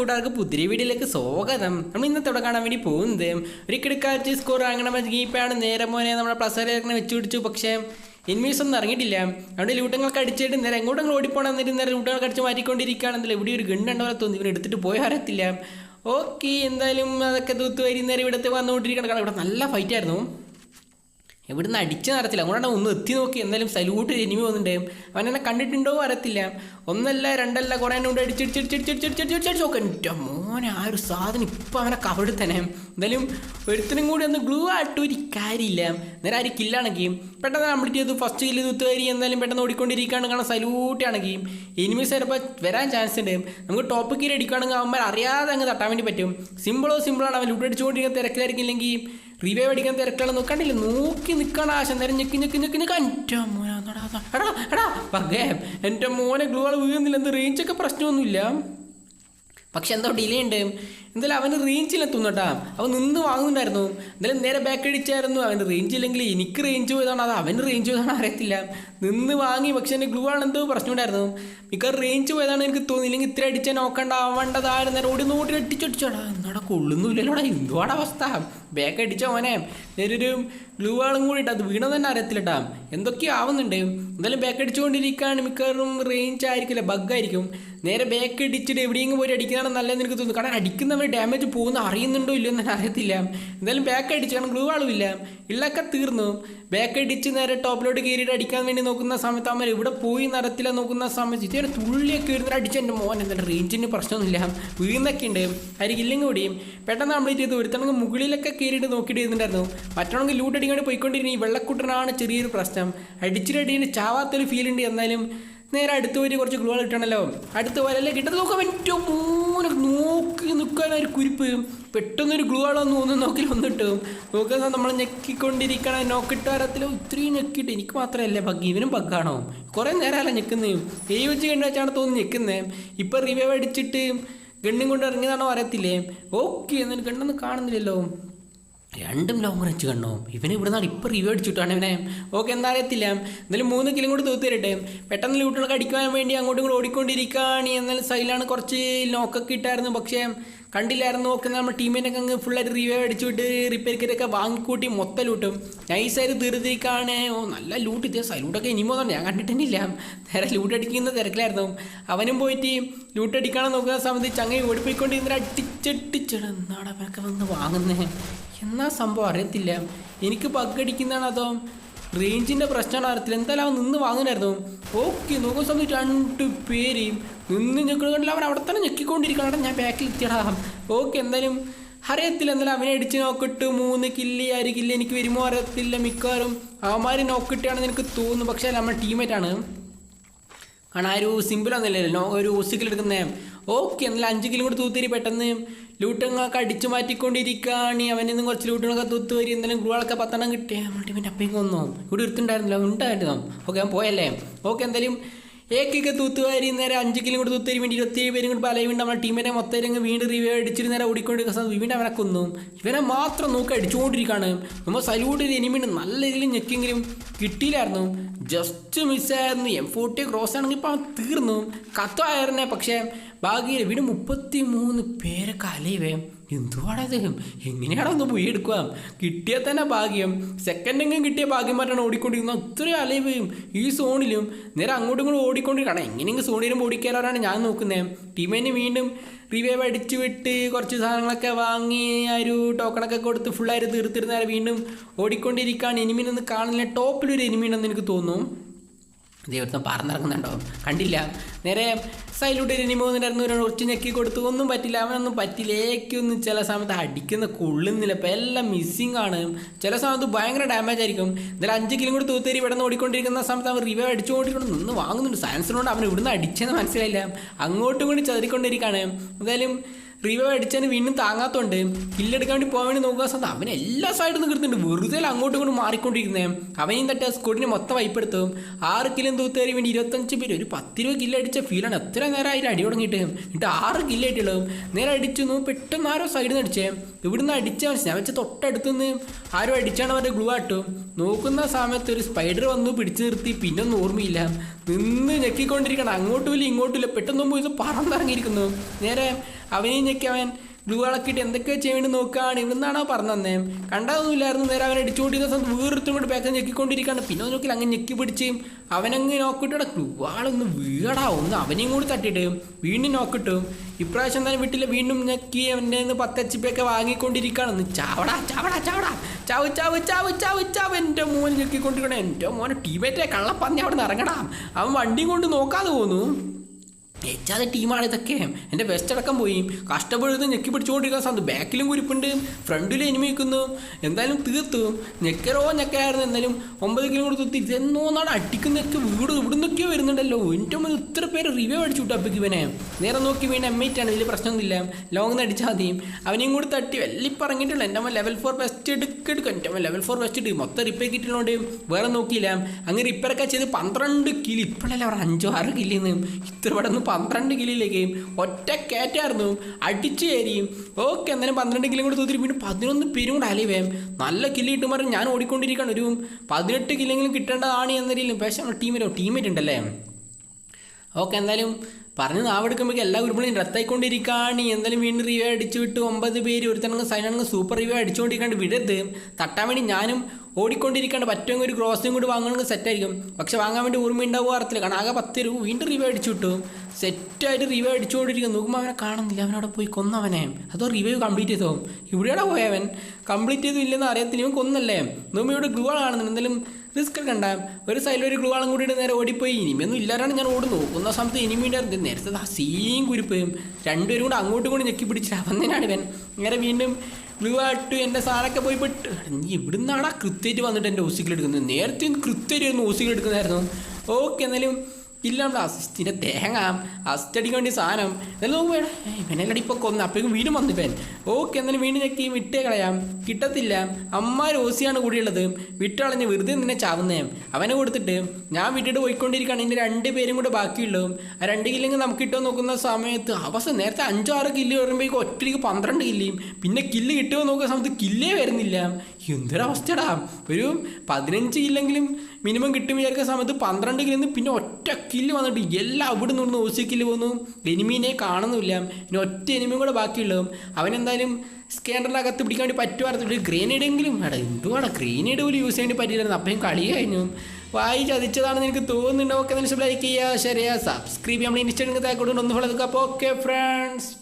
കൂട്ടുകാർക്ക് പുതിരി വീഡിയോയിലേക്ക് സ്വാഗതം. നമ്മൾ ഇന്നത്തെ ഇവിടെ കാണാൻ വേണ്ടി പോകുന്നത് ഒരു കിടക്കാഴ്ച സ്കോർ അങ്ങനെ ഗീപ്പാണ് നേരെ മോനെ നമ്മുടെ പ്ലസ് ഇറങ്ങി വെച്ച് പിടിച്ചു. പക്ഷേ ഇൻമീസ് ഒന്നും ഇറങ്ങിയിട്ടില്ല. അവിടെ ലൂട്ടങ്ങൾക്ക് അടിച്ചിട്ട് നേരെ എങ്ങോട്ടെങ്കിലും ഓടിപ്പോണം എന്നിട്ട് നേരെ ലൂട്ടങ്ങൾക്ക് അടിച്ച് മാറ്റിക്കൊണ്ടിരിക്കുകയാണെന്നില്ല ഇവിടെ ഒരു ഗണ്ണുണ്ടോ തോന്നി ഇവൻ എടുത്തിട്ട് പോയി അറിയത്തില്ല. ഓക്കെ എന്തായാലും അതൊക്കെ തൂത്ത് വരി നേരെ ഇവിടുത്തെ വന്നുകൊണ്ടിരിക്കണം കാരണം ഇവിടെ നല്ല ഫൈറ്റ് ആയിരുന്നു. ഇവിടുന്ന് അടിച്ച് നടത്തില്ല അങ്ങോട്ടാണ് ഒന്ന് എത്തി നോക്കി എന്തായാലും സല്യൂട്ട് എനിമി വന്നിട്ടുണ്ടായും അവൻ എന്നെ കണ്ടിട്ടുണ്ടോ അറിയത്തില്ല ഒന്നല്ല രണ്ടല്ല കുറേ കൊണ്ട് അടിച്ചടിച്ചടിച്ചടിച്ചടിച്ചടിച്ചടിച്ചടിച്ച് നോക്കാൻ മോനെ ആ ഒരു സാധനം ഇപ്പം അവനെ കവിടുത്തനെ എന്തായാലും ഒരുത്തിനും കൂടി ഒന്ന് ഗ്ലൂ ആയിട്ട് ഒരു കാര്യമില്ല. നേരെ ആര് കില്ലാണെങ്കിൽ പെട്ടെന്ന് കംപ്ലീറ്റ് ചെയ്തു ഫസ്റ്റ് കില്ല് തുത്തുകാരി എന്തായാലും പെട്ടെന്ന് ഓടിക്കൊണ്ടിരിക്കുകയാണ് കാരണം സല്യൂട്ട് ആണെങ്കിൽ എനിമീസ് ചിലപ്പോൾ വരാൻ ചാൻസ് ഉണ്ട്. നമുക്ക് ടോപ്പ് കീരി അടിക്കുകയാണെങ്കിൽ അവന്മാർ അറിയാതെ അങ്ങ് തട്ടാൻ വേണ്ടി പറ്റും. സിമ്പിളോ സിമ്പിളാണ് അവൻ ലൂട്ട് അടിച്ചുകൊണ്ടിരിക്കുന്ന തിരക്കിലായിരിക്കില്ലെങ്കിൽ റിവൈവ് അടിക്കാൻ തിരക്കാണ് നോക്കണ്ടില്ല നോക്കി നിൽക്കണം ആശ. നേരം ഞെക്കി ഞെക്കി ഞെക്കി ഞെക്കി. എന്റെ മോനെ. എടാ എടാ എന്റെ മോനെ ഗ്ലൂ ആൾ വീഴുന്നില്ല. എന്ത് റേഞ്ചൊക്കെ പ്രശ്നമൊന്നുമില്ല. പക്ഷെ എന്തോ ഡിലേ ഉണ്ട്. എന്തായാലും അവന് റേഞ്ചിലെത്തുന്നു കേട്ടാ. അവൻ നിന്ന് വാങ്ങുന്നുണ്ടായിരുന്നു. എന്തായാലും നേരെ ബാക്ക് അടിച്ചായിരുന്നു അവന്റെ റേഞ്ച് ഇല്ലെങ്കിൽ എനിക്ക് റേഞ്ച് പോയതാണ്. അത് അവന് റേഞ്ച് പോയതാണ് അറിയത്തില്ല. നിന്ന് വാങ്ങി പക്ഷെ എന്റെ ഗ്ലൂ ആണ് എന്തോ പ്രശ്നമുണ്ടായിരുന്നു. മിക്ക റേഞ്ച് പോയതാണ് എനിക്ക് തോന്നിയില്ലെങ്കിൽ ഇത്ര അടിച്ചാൽ നോക്കണ്ട. ആവേണ്ടതായിരുന്നു നേരെ ഓടി നോട്ടി അടിച്ചടിച്ചോടാ എന്നാടാ കൊള്ളുന്നില്ലല്ലോടാ എന്തുവാടാ അവസ്ഥ? ബാക്ക് അടിച്ചോ മോനെ. നേരൊരു ഗ്ലൂ ആളും കൂടി ഇട്ട് അത് വീണത് തന്നെ അറിയത്തില്ലട്ടാ എന്തൊക്കെയോ ആവുന്നുണ്ട്. എന്തായാലും ബാക്ക് അടിച്ചുകൊണ്ടിരിക്കുകയാണ് മിക്കവാറും റേഞ്ച് ആയിരിക്കില്ല. ബഗ്ഗായിരിക്കും നേരെ ബാക്ക് അടിച്ചിട്ട് എവിടെയെങ്കിലും പോയി അടിക്കുന്നതാണ് നല്ലതെന്ന് എനിക്ക് തോന്നുന്നു. കാരണം അടിക്കുന്നവർ ഡാമേജ് പോകുന്ന അറിയുന്നുണ്ടോ ഇല്ലയോ എന്ന് അറിയത്തില്ല. എന്തായാലും ബാക്ക് അടിച്ച് കാരണം ഗ്ലൂ ആളുമില്ല ഇള്ളൊക്കെ തീർന്നു. ബാക്ക് അടിച്ച് നേരെ ടോപ്പിലോട്ട് കയറിയിട്ട് അടിക്കാൻ വേണ്ടി നോക്കുന്ന സമയത്ത് അവന്മാർ ഇവിടെ പോയി നടത്തില്ല നോക്കുന്ന സമയത്ത് ഇതേ തുള്ളിയൊക്കെ ഇരുന്ന് അടിച്ച് എന്റെ മോൻ എന്താ റേഞ്ചിന് പ്രശ്നമൊന്നുമില്ല. വീഴുന്നൊക്കെ ഉണ്ട് ആയിരിക്കില്ലെങ്കിൽ കൂടിയും പെട്ടെന്ന് കംപ്ലീറ്റ് ചെയ്ത്. ഒരുത്തണെങ്കിൽ മുകളിലൊക്കെ കയറിയിട്ട് നോക്കിയിട്ട് ഇരുന്നുണ്ടായിരുന്നു മറ്റൊണെങ്കിൽ ലൂട്ട് അടിക്കാണ്ട് പോയിക്കൊണ്ടിരുന്ന. ഈ വെള്ളക്കൂട്ടനാണ് ചെറിയൊരു പ്രശ്നം. അടിച്ചിട്ടടിന് ചാവാത്തൊരു ഫീൽ ഉണ്ട് എന്നാലും നേരെ അടുത്ത് പോയി കുറച്ച് ഗ്ലൂ കിട്ടണമല്ലോ അടുത്ത് വരല്ലേ കിട്ടുന്നത് നോക്കാം ഏറ്റവും മൂന്ന് നോക്കി നിൽക്കാൻ ഒരു കുരിപ്പ്. പെട്ടെന്നൊരു ഗ്ലൂ ആളൊന്നും ഒന്നും നോക്കി വന്നിട്ട്. നോക്കുന്ന നമ്മൾ ഞെക്കിക്കൊണ്ടിരിക്കണം നോക്കിട്ട് വരത്തില്ല ഇത്രയും ഞെക്കിയിട്ട് എനിക്ക് മാത്രമല്ലേ ബഗ് ഇവനും ബഗ്ഗാണോ കുറേ നേരമല്ല ഞെക്കുന്നത് ഏഴ് വെച്ച് കണ്ടു വെച്ചാണ് തോന്നുന്നു ഞെക്കുന്നത് ഇപ്പം റിവൈവ് അടിച്ചിട്ട് ഗണ്ണും കൊണ്ട് ഇറങ്ങിയതാണോ അറിയത്തില്ലേ? ഓക്കെ എന്നാലും ഗണ്ണൊന്നും കാണുന്നില്ലല്ലോ. രണ്ടും ലോങ് റേഞ്ച് കണ്ണോ ഇവനെ നിന്നാണ് ഇപ്പോൾ റിവ്യൂ അടിച്ചിട്ടാണ് ഇവനെ. ഓക്കെ എന്താ അറിയത്തില്ല. എന്നാലും മൂന്ന് കിലും കൂടി തൂത്ത് തരട്ടെ. പെട്ടെന്ന് ലൂട്ടുകളൊക്കെ അടിക്കാൻ വേണ്ടി അങ്ങോട്ടും ഇങ്ങോട്ടും ഓടിക്കൊണ്ടിരിക്കുകയാണ് എന്നാലും സൈലാണ് കുറച്ച് നോക്കൊക്കെ ഇട്ടായിരുന്നു. പക്ഷേ കണ്ടില്ലായിരുന്നു. നോക്കുന്ന നമ്മുടെ ടീമിനൊക്കെ അങ്ങ് ഫുള്ളായിട്ട് റിവ്യൂ അടിച്ചു വിട്ട് റിപ്പയർ കിറ്റൊക്കെ വാങ്ങിക്കൂട്ടി മൊത്തം ലൂട്ടും നൈസായിട്ട് തീർത്തേക്കാണ് ഓ നല്ല ലൂട്ട് ഇതേ ലൂട്ടൊക്കെ ഇനി പോകുന്നുണ്ട് ഞാൻ കണ്ടിട്ടില്ല നേരെ ലൂട്ട് അടിക്കുന്ന തിരക്കിലായിരുന്നു. അവനും പോയിട്ട് ലൂട്ട് അടിക്കണം നോക്കുന്ന സമയത്ത് ചങ്ങ ഓടിപ്പോയിക്കൊണ്ടിരുന്ന അടിച്ചടിച്ചിട എന്നാണ് അവനൊക്കെ വന്ന് വാങ്ങുന്നേ? എന്നാ സംഭവം? അറിയത്തില്ല. എനിക്ക് പഗ് അതോ റേഞ്ചിന്റെ പ്രശ്നമാണ് അറിയത്തില്ല എന്തായാലും അവൻ നിന്ന് വാങ്ങുന്നായിരുന്നു. ഓക്കെ നോക്കുന്ന സമയത്ത് രണ്ട് പേരെയും നിന്ന് ഞെക്കണമെങ്കിൽ അവൻ അവിടെ തന്നെ ഞെക്കിക്കൊണ്ടിരിക്കണം ഞാൻ ബാക്കിൽ എത്തിയടാം ഓക്കെ എന്തായാലും അറിയത്തില്ല. എന്തായാലും അവനെ അടിച്ച് നോക്കിട്ട് മൂന്ന് കില്ലി ആര് കില്ലി എനിക്ക് വരുമോ അറിയത്തില്ല മിക്കവാറും. അവന്മാർ നോക്കിട്ടാണെന്ന് എനിക്ക് തോന്നുന്നു. പക്ഷേ നമ്മുടെ ടീമേറ്റാണ് കാരണം ആ ഒരു സിമ്പിളൊന്നുമില്ലല്ലോ ഒരു ഒസിക്കൽ എടുക്കുന്നേ. ഓക്കെ എന്നാലും അഞ്ച് കിലോ കൂടി തൂത്തിരി പെട്ടെന്ന്. ലൂട്ടങ്ങളൊക്കെ അടിച്ചു മാറ്റിക്കൊണ്ടിരിക്കുകയാണ് അവനിൽ നിന്ന് കുറച്ച് ലൂട്ടുകളൊക്കെ തൂത്ത് വരി. എന്തെങ്കിലും ഗ്രൂളൊക്കെ പത്തെണ്ണം കിട്ടിയാൽ നമ്മുടെ പിന്നെ അപ്പേക്ക് വന്നു ഇവിടെ എടുത്തിട്ടുണ്ടായിരുന്നില്ല ഉണ്ടായിരുന്നു. ഓക്കെ ഞാൻ പോയല്ലേ? ഓക്കെ എന്തായാലും ഏക്കൊക്കെ തൂത്തുവാരി നേരെ അഞ്ച് കിലോ കൂടി തൂത്തേരി വേണ്ടി ഇരുപത്തിയേഴ് പേരും കൂടി പലയുണ്ട് നമ്മുടെ ടീമിനെ മൊത്തം അങ്ങ് വീണ്ടും റിവ്യൂ അടിച്ചിട്ട് നേരെ ഓടിക്കൊണ്ടിരിക്കുന്ന വീണ്ടും അവനെ കൊന്നു. ഇവനെ മാത്രം നോക്കി അടിച്ചുകൊണ്ടിരിക്കുകയാണ് നമ്മൾ സല്യൂട്ട് ഒരു എനിമിന് നല്ല രീതിയിൽ ഞെക്കെങ്കിലും കിട്ടിയില്ലായിരുന്നു. ജസ്റ്റ് മിസ്സായിരുന്നു എം ഫോർട്ടി ക്രോസ് ആണെങ്കിൽ ഇപ്പം അവൻ തീർന്നു. കത്തായിരുന്നേ പക്ഷേ ഭാഗ്യം ഇവിടെ മുപ്പത്തി മൂന്ന് പേരൊക്കെ അലയുവേ. എന്തുവാടത് എങ്ങനെയാണോ ഒന്ന് പോയി എടുക്കുക? കിട്ടിയാൽ തന്നെ ഭാഗ്യം. സെക്കൻഡ് സെക്കൻഡെങ്കിലും കിട്ടിയ ഭാഗ്യം മാറ്റാണ് ഓടിക്കൊണ്ടിരിക്കുന്നത് അത്രയും അലയും ഈ സോണിലും നേരെ അങ്ങോട്ടും ഇങ്ങോട്ടും ഓടിക്കൊണ്ടിരിക്കണം എങ്ങനെയെങ്കിലും സോണിലും ഓടിക്കാനാണ് ഞാൻ നോക്കുന്നത് ടീമിന് വീണ്ടും റിവൈവ് അടിച്ചു വിട്ട് കുറച്ച് സാധനങ്ങളൊക്കെ വാങ്ങി ആ ഒരു ടോക്കണൊക്കെ കൊടുത്ത് ഫുള്ളായിട്ട് തീർത്തിരുന്നാൽ വീണ്ടും ഓടിക്കൊണ്ടിരിക്കുകയാണ്. എനിമീനൊന്നും കാണുന്നില്ല ടോപ്പിലൊരു എനിമീനെന്ന് എനിക്ക് തോന്നുന്നു. ദൈവത്തിന് പറന്നിറങ്ങുന്നുണ്ടോ കണ്ടില്ല. നേരെ സൈലൂട്ട് ഇനി മൂന്നിട്ടായിരുന്നു ഒരു ഒറ്റ ഞെക്കി കൊടുത്തു. ഒന്നും പറ്റില്ല. അവനൊന്നും പറ്റില്ലേക്കൊന്നും ചില സമയത്ത് അടിക്കുന്ന കൊള്ളുന്നില്ല ഇപ്പം എല്ലാം മിസ്സിങ് ആണ്. ചില സമയത്ത് ഭയങ്കര ഡാമേജ് ആയിരിക്കും. എന്നാലും അഞ്ച് കിലോ കൂടി തൂത്തേരി ഇവിടെ നിന്ന് ഓടിക്കൊണ്ടിരിക്കുന്ന സമയത്ത് അവൻ റിവൈവ് അടിച്ചുകൊണ്ടിരിക്കുന്നു. നിന്ന് വാങ്ങുന്നുണ്ട്. സയൻസിനോട് അവൻ ഇവിടുന്ന് അടിച്ചെന്ന് മനസ്സിലായില്ല. അങ്ങോട്ടും കൂടി ചതിരിക്കൊണ്ടിരിക്കുകയാണ് എന്തായാലും റിവൈവ് അടിച്ചതിന് വീണ്ടും താങ്ങാത്തോണ്ട് കില്ലെടുക്കാൻ വേണ്ടി പോകാൻ വേണ്ടി നോക്കുക സമയത്ത് അവൻ എല്ലാ സൈഡിൽ നിന്ന് വെറുതെ അങ്ങോട്ടും ഇങ്ങോട്ടും മാറിക്കൊണ്ടിരിക്കുന്നേ. അവനെയും തട്ടി ആ സ്കോഡിനെ മൊത്തം വൈപ്പെടുത്തും ആറ് കിലും തൂത്തേരി വേണ്ടി ഇരുപത്തഞ്ച് പേര് ഒരു പത്ത് രൂപ കില്ല അടിച്ച ഫീലാണ് എത്ര നേരം അതിൽ അടി തുടങ്ങിയിട്ട്. എന്നിട്ട് ആറ് കില്ല് ആയിട്ടുള്ളൂ. നേരെ അടിച്ചു നോ പെട്ടെന്ന് ആരോ സൈഡിൽ നിന്ന് അടിച്ചേ. ഇവിടുന്ന് അടിച്ച ഞാൻ വെച്ച തൊട്ടടുത്തുനിന്ന് ആരോ അടിച്ചാണ് അവരുടെ ഗ്ലൂ ആട്ടു. നോക്കുന്ന സമയത്ത് ഒരു സ്പൈഡർ വന്നു പിടിച്ചു നിർത്തി. പിന്നെ ഒന്നും ഓർമ്മയില്ല. നിന്ന് ഞെക്കിക്കൊണ്ടിരിക്കണം. അങ്ങോട്ടും ഇല്ല ഇങ്ങോട്ടും ഇല്ല. പെട്ടെന്ന് പോയി ഇത് പറന്നിറങ്ങിയിരിക്കുന്നു. നേരെ അവനെയും ഞെക്കി അവൻ ഗ്ലൂ ഇളക്കിയിട്ട് എന്തൊക്കെ വേണ്ടി നോക്കുകയാണ് ഇവിടുന്നാണോ പറഞ്ഞേ കണ്ടതൊന്നുമില്ലായിരുന്നു. നേരെ അവനെ അടിച്ചുകൊണ്ടിരുന്ന സമയത്ത് വീർത്തും കൂടി ബാക്കിൽ ഞെക്കിക്കൊണ്ടിരിക്കുകയാണ് പിന്നെ നോക്കില്ല അങ്ങ് ഞെക്കി പിടിച്ച് അവനങ്ങ് നോക്കിട്ട് ഗ്ലൂ ആളൊന്ന് വീടാ ഒന്ന് അവനെയും കൂടി തട്ടിയിട്ട് വീണ്ടും നോക്കിട്ടു ഇപ്രാവശ്യം തന്നെ വീട്ടിൽ വീണ്ടും ഞെക്കി അവന്റെ നിന്ന് പത്ത് എച്ച് ഒന്ന് ചാവടാ ചാവടാ ചാവടാ. ചാവ് ചാവ് ചാവ് ചാവ് ചാവ്. എന്റെ മോൻ ഞെക്കിക്കൊണ്ടിരിക്കണം. എന്റെ മോനെ ടീമേറ്റേ കള്ളപ്പന്നി അവിടെ നിന്ന് ഇറങ്ങടാം. അവൻ വണ്ടിയും കൊണ്ട് നോക്കാതെ പോന്നു. എച്ചാതെ ടീമാണ് ഇതൊക്കെ. എന്റെ വെസ്റ്റ് അടക്കം പോയി. കഷ്ടപ്പെടുന്നത് ഞെക്കി പിടിച്ചുകൊണ്ടിരിക്കുന്ന സാധനം. ബാക്കിലും കുരിപ്പുണ്ട്. ഫ്രണ്ടിലും എനിമി നിൽക്കുന്നു എന്തായാലും തീർത്തു. ഞെക്കരോ ഞെക്കായിരുന്നു എന്തായാലും ഒമ്പത് കിലോമീറ്റർ തീർത്തി ഇതെന്നോന്നാണ് അടിക്കുന്നൊക്കെ വീട് ഇവിടെ നിന്നൊക്കെ വരുന്നുണ്ടല്ലോ. എന്റെ മുന്നിൽ ഇത്ര പേര് റിവ്യൂ അടിച്ചു വിട്ടു അപ്പക്ക് ഇവനെ. നേരെ നോക്കി വീണ് എം ആണ്. വലിയ പ്രശ്നമൊന്നുമില്ല. ലോങ് നിന്ന് അടിച്ചാൽ മതി. അവനെയും കൂടി തട്ടി വലിയ പറഞ്ഞിട്ടില്ല എന്റെ അമ്മ ലെവൽ ഫോർ ബെസ്റ്റ് എടുക്കെടുക്കും. എന്റെ അമ്മ ലെവൽ ഫോർ ബെസ്റ്റ് എടുക്കും മൊത്തം റിപ്പയർ കിട്ടുന്നതുകൊണ്ട് വേറെ നോക്കിയില്ല. അങ്ങനെ റിപ്പയറൊക്കെ ചെയ്ത് പന്ത്രണ്ട് കിലി ഇപ്പോഴല്ലേ അവർ അഞ്ചോ ആറ് കില്ലിന്ന് ഇത്ര ഇവിടെ പന്ത്രണ്ട് കിലോയിലേക്കും ഒറ്റ കയറ്റായിരുന്നു. അടിച്ചു കയറിയും. ഓക്കെ എന്നാലും പന്ത്രണ്ട് കിലോ കൂടി തൂത്തിരി. പിന്നെ പതിനൊന്ന് പേരും കൂടെ അലിവേം നല്ല കില്ല് കിട്ടുമ്പോൾ ഞാൻ ഓടിക്കൊണ്ടിരിക്കുകയാണ്. ഒരു പതിനെട്ട് കില്ലെങ്കിലും കിട്ടേണ്ടതാണ് എന്ന രീതിയിൽ പക്ഷേ ടീമിലോ ടീമേറ്റ് ഉണ്ടല്ലേ? ഓക്കെ എന്തായാലും പറഞ്ഞ് നാവെടുക്കുമ്പോഴേക്കും എല്ലാ ഗ്രൂപ്പുകളും റദ്ദായിക്കൊണ്ടിരിക്കുകയാണ്. എന്തായാലും വീണ്ടും റിവ്യൂ അടിച്ചു വിട്ട്. ഒമ്പത് പേര് ഒരുത്തനങ്ങ് സൈനാണെങ്കിൽ സൂപ്പർ റിവ്യൂ അടിച്ചുകൊണ്ടിരിക്കാണ്ട് വിടരുത്. തട്ടാൻ വേണ്ടി ഞാനും ഓടിക്കൊണ്ടിരിക്കാണ്ട് പറ്റുമെങ്കിൽ ഒരു ക്രോസും കൂടി വാങ്ങണമെങ്കിൽ സെറ്റായിരിക്കും പക്ഷെ വാങ്ങാൻ വേണ്ടി ഓർമ്മ ഉണ്ടാവുക അറിയത്തില്ല. കാരണം ആകെ പത്ത് രൂപ വീണ്ടും റിവ്യൂ അടിച്ചു വിട്ടു. സെറ്റായിട്ട് റിവ്യൂ അടിച്ചുകൊണ്ടിരിക്കും നോക്കുമ്പോൾ അവനെ കാണുന്നില്ല. അവനവിടെ പോയി കൊന്നവനെ. അതോ റിവ്യൂ കംപ്ലീറ്റ് ചെയ്തോ? ഇവിടെയാണ് പോയവൻ കംപ്ലീറ്റ് ചെയ്തു ഇല്ലെന്ന് അറിയത്തില്ല. ഇവൻ കൊന്നല്ലേ? നോക്കുമ്പോൾ ഇവിടെ ഗ്ലൂ കാണുന്നുണ്ട് എന്തായാലും റിസ്ക് എടുക്കണ്ട. ഒരു സൈഡിൽ ഒരു ഗ്ലൂ ആളും കൂടിയിട്ട് നേരെ ഓടിപ്പോയി. ഇനിമയൊന്നും ഇല്ലാതാണ് ഞാൻ ഓടുന്നു. നോക്കുന്ന സമയത്ത് ഇനിമീന്റെ നേരത്തെ ആ സീൻ കുരിപ്പ്. രണ്ടുപേരും കൂടെ അങ്ങോട്ടും കൂടി ഞെക്കി പിടിച്ചിട്ട് അവന്നാണ് ഇവൻ. ഇങ്ങനെ വീണ്ടും ഗ്ലൂ ആയിട്ട് എന്റെ സാറൊക്കെ പോയി പെട്ട്. നീ ഇവിടുന്നാണ് കൃത്യമായിട്ട് വന്നിട്ട് എന്റെ ഓസിക്കൽ എടുക്കുന്നത്? നേരത്തെ കൃത്യമായിട്ട് ഓസിക്കൽ എടുക്കുന്നതായിരുന്നു. ഓക്കെ എന്നാലും ഇല്ല നമ്മുടെ അസിസ്റ്റിന്റെ തേങ്ങ അസിസ്റ്റ് അടിക്കാൻ വേണ്ടി സാധനം. ഇതെല്ലാം വേണം ഇവനെല്ലാം ഇപ്പോൾ കൊന്ന് അപ്പോഴേക്കും വീണ്ടും വന്നു ഇവൻ. ഓക്കെ എന്നാലും വീണ്ടും ഞെക്കി വിട്ടേ കളയാം. കിട്ടത്തില്ല. അമ്മാര് ഓസിയാണ് കൂടിയുള്ളത്. വിട്ടളഞ്ഞ് വെറുതെ നിന്നെ ചാവുന്നേ. അവനെ കൊടുത്തിട്ട് ഞാൻ വിട്ടിട്ട് പോയിക്കൊണ്ടിരിക്കുകയാണ്. ഇതിന്റെ രണ്ട് പേരും കൂടെ ബാക്കിയുള്ളൂ. ആ രണ്ട് കില്ലെങ്കിൽ നമുക്ക് കിട്ടുമോ നോക്കുന്ന സമയത്ത് അവസ്ഥ നേരത്തെ അഞ്ചോ ആറ് കില്ല് വരുമ്പോഴേക്കും ഒറ്റയ്ക്ക് പന്ത്രണ്ട് കില്ലിയും പിന്നെ കില്ല് കിട്ടുമോ നോക്കുന്ന സമയത്ത് കില്ലേ വരുന്നില്ല. എന്തൊരവസ്ഥടാ ഒരു പതിനഞ്ച് കില്ലെങ്കിലും മിനിമം കിട്ടും വിചാരിക്കുന്ന സമയത്ത് പന്ത്രണ്ട് കില്ലെന്ന് പിന്നെ ഒറ്റ കില്ല് വന്നിട്ട് എല്ലാം അവിടെ നിന്ന് ഓസി കില്ല് പോകുന്നു എനിമീനെ കാണുന്നില്ല ഇനി ഒറ്റ എനിമിയും കൂടെ ബാക്കിയുള്ളതും അവനെന്തായാലും അകത്ത് പിടിക്കാൻ വേണ്ടി പറ്റുമായിരുന്നു ഒരു ഗ്രേനേഡെങ്കിലും എടാ എന്തുവാണ്? ഗ്രേനേഡ് പോലും യൂസ് ചെയ്യേണ്ടി പറ്റിയില്ലായിരുന്നു അപ്പം കളി കഴിഞ്ഞു. വായി ചതിച്ചതാണെന്ന് എനിക്ക് തോന്നുന്നുണ്ടോ. ഓക്കെ ലൈക്ക് ചെയ്യുക ശരിയാ സബ്സ്ക്രൈബ് നമ്മൾ ഇൻസ്റ്റാഗ്രാം താക്കോട്ടുണ്ട് ഒന്ന് ഫോളോ അപ്പോൾ ഓക്കെ ഫ്രണ്ട്സ്